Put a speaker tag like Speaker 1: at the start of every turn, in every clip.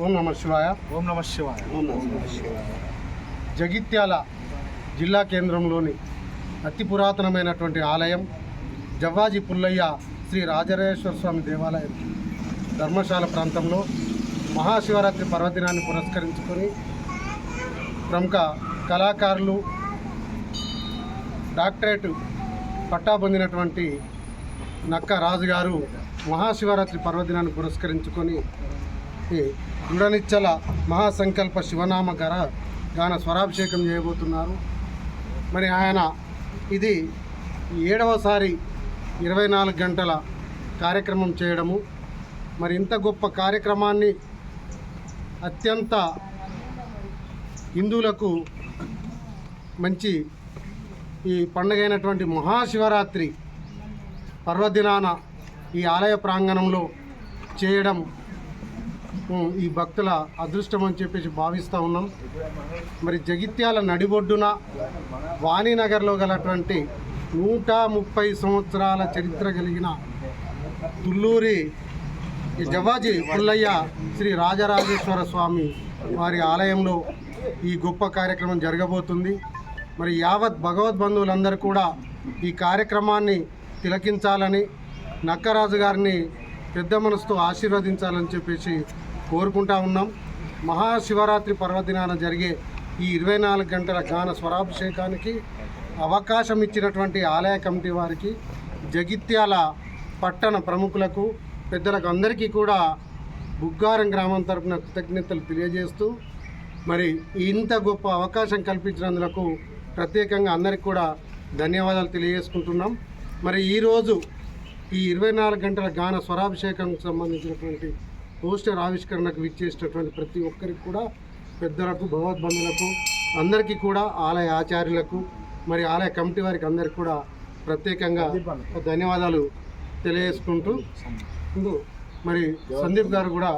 Speaker 1: ఓం నమ శివాయ.
Speaker 2: ఓం నమ శివాయ.
Speaker 1: జగిత్యాల జిల్లా కేంద్రంలోని అతి పురాతనమైనటువంటి ఆలయం జవ్వాజి పుల్లయ్య శ్రీ రాజరాజేశ్వర స్వామి దేవాలయం ధర్మశాల ప్రాంతంలో మహాశివరాత్రి పర్వదినాన్ని పురస్కరించుకొని ప్రముఖ కళాకారులు డాక్టరేట్ పట్టా పొందినటువంటి నక్క రాజు గారు మహాశివరాత్రి పర్వదినాన్ని పురస్కరించుకొని దృఢనిచ్చల మహాసంకల్ప శివనామ గర గాన స్వరాభిషేకం చేయబోతున్నారు. మరి ఆయన ఇది ఏడవసారి ఇరవై నాలుగు గంటల కార్యక్రమం చేయడము. మరి ఇంత గొప్ప కార్యక్రమాన్ని అత్యంత హిందువులకు మంచి ఈ పండుగైనటువంటి మహాశివరాత్రి పర్వదినాన ఈ ఆలయ ప్రాంగణంలో చేయడం ఈ భక్తుల అదృష్టం అని చెప్పేసి భావిస్తూ ఉన్నాం. మరి జగిత్యాల నడిబొడ్డున వాణినగర్లో గలటువంటి నూట ముప్పై సంవత్సరాల చరిత్ర కలిగిన తుల్లూరి జవాజీ పుల్లయ్య శ్రీ రాజరాజేశ్వర స్వామి వారి ఆలయంలో ఈ గొప్ప కార్యక్రమం జరగబోతుంది. మరి యావత్ భగవద్ బంధువులందరూ కూడా ఈ కార్యక్రమాన్ని తిలకించాలని నక్కరాజు గారిని పెద్ద మనసుతో ఆశీర్వదించాలని చెప్పేసి కోరుకుంటా ఉన్నాం. మహాశివరాత్రి పర్వదినాన జరిగే ఈ ఇరవై నాలుగు గంటల గాన స్వరాభిషేకానికి అవకాశం ఇచ్చినటువంటి ఆలయ కమిటీ వారికి జగిత్యాల పట్టణ ప్రముఖులకు పెద్దలకు అందరికీ కూడా బుగ్గారం గ్రామం తరపున కృతజ్ఞతలు తెలియజేస్తూ మరి ఇంత గొప్ప అవకాశం కల్పించినందుకు ప్రత్యేకంగా అందరికి కూడా ధన్యవాదాలు తెలియజేసుకుంటున్నాం. మరి ఈరోజు ఈ ఇరవై నాలుగు గంటల గాన స్వరాభిషేకానికి సంబంధించినటువంటి పోస్టర్ ఆవిష్కరణకు విచ్చేసినటువంటి ప్రతి ఒక్కరికి కూడా పెద్దలకు భగవద్బంధులకు అందరికీ కూడా ఆలయ ఆచార్యులకు మరి ఆలయ కమిటీ వారికి అందరికీ కూడా ప్రత్యేకంగా ధన్యవాదాలు తెలియజేసుకుంటూ మరి సందీప్ గారు కూడా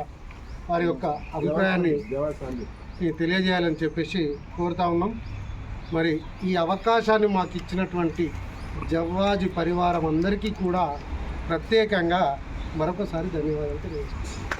Speaker 1: వారి యొక్క అభిప్రాయాన్ని తెలియజేయాలని చెప్పేసి కోరుతా ఉన్నాం. మరి ఈ అవకాశాన్ని మాకు ఇచ్చినటువంటి జవ్వాజు పరివారం అందరికీ కూడా ప్రత్యేకంగా మరొకసారి ధన్యవాదాలు తెలియజేస్తాం